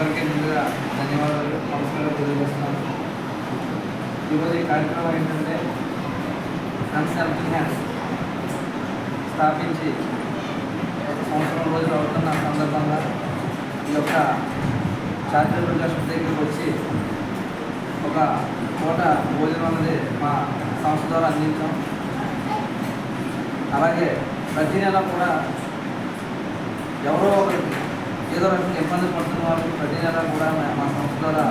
అందరికీ ముందుగా ధన్యవాదాలు. నమస్కారం తెలియజేస్తున్నాను. ఈరోజు ఈ కార్యక్రమం ఏంటంటే ఫ్రెండ్స్ హెల్పింగ్ హ్యాండ్స్ స్థాపించి ఒక సంవత్సరం రోజులు అవుతున్న సందర్భంగా ఈ యొక్క చారిత్రక ట్రస్ట్ దగ్గరికి వచ్చి ఒక పూట భోజనం అనేది మా సంస్థ ద్వారా అందించాం. అలాగే ప్రతి నెల కూడా ఎవరో ఒకరికి ఏదో రకంగా ఇబ్బంది పడుతున్న వాళ్ళకి ప్రతి నెల కూడా మా- మా సంస్థ ద్వారా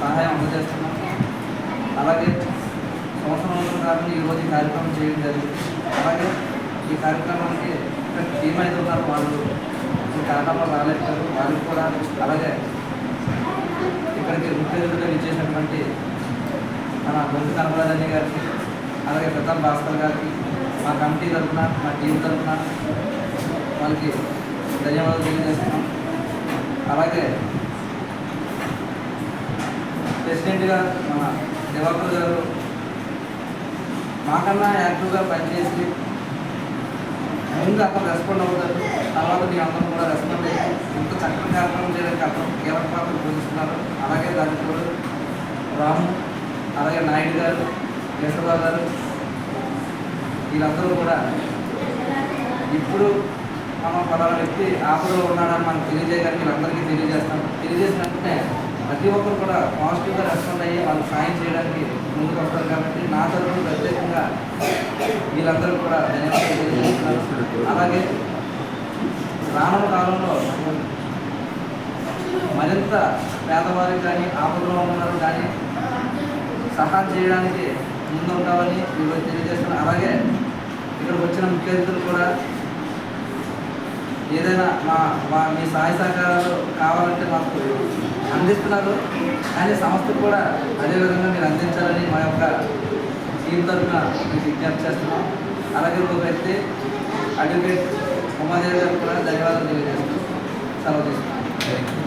సహాయం అందజేస్తున్నాం. అలాగే సంవత్సరం కాకుండా ఈరోజు ఈ కార్యక్రమం చేయడం జరిగింది. అలాగే ఈ కార్యక్రమానికి ఇక్కడ అయితే ఉన్నారు. వాళ్ళు ఈ కారణంలో రాలేకపోయారు. వాళ్ళకి కూడా అలాగే ఇక్కడికి ముఖ్య ఇచ్చేసినటువంటి మన గొంతు కనపరాజని గారికి అలాగే ప్రతాప్ భాస్కర్ గారికి మా కమిటీ తరఫున మా టీం తరఫున వాళ్ళకి ధన్యవాదాలు తెలియజేస్తున్నాం. అలాగే ప్రెసిడెంట్ గారు మన దివాకర్ గారు మాకన్నా యాక్టివ్గా పనిచేసి ముందు అక్కడ రెస్పాండ్ అవుతారు తర్వాత మీ అందరూ కూడా రెస్పాండ్ అయ్యి ఇంత చక్కని కార్యక్రమం చేయడానికి అక్కడ కీలక పాత్ర పోషిస్తున్నారు. అలాగే దానికి కూడా రాము అలాగే నాయుడు గారు యశోబాబు గారు వీళ్ళందరూ కూడా ఇప్పుడు మనం పలానా వ్యక్తి ఆపదలో ఉన్నాడని మనం తెలియజేయడానికి వీళ్ళందరికీ తెలియజేస్తాం. తెలియజేసిన వెంటనే ప్రతి ఒక్కరు కూడా పాజిటివ్గా రెస్పాండ్ అయ్యి వాళ్ళు సాయం చేయడానికి ముందుకు వస్తారు కాబట్టి నా తరఫున ప్రత్యేకంగా వీళ్ళందరూ కూడా ధన్యవాదాలు తెలియజేస్తున్నారు. అలాగే రానున్న కాలంలో మరింత పేదవారికి కానీ ఆపదలో ఉన్నారు కానీ సహాయం చేయడానికి ముందుంటామని ఈరోజు తెలియజేస్తున్నాను అలాగే ఇక్కడికి వచ్చిన ముఖ్య అతిథులు కూడా ఏదైనా మా మా మీ సహాయ సహకారాలు కావాలంటే మాకు అందిస్తున్నారు. కానీ సంస్థకు కూడా అదేవిధంగా మీరు అందించాలని మా యొక్క టీం తరఫున మీకు విజ్ఞప్తి చేస్తున్నాం. అలాగే ఒక వ్యక్తి అడ్వకేట్ ఉమాదేవి గారు కూడా ధన్యవాదాలు తెలియజేస్తూ సెలవు తీసుకున్నాం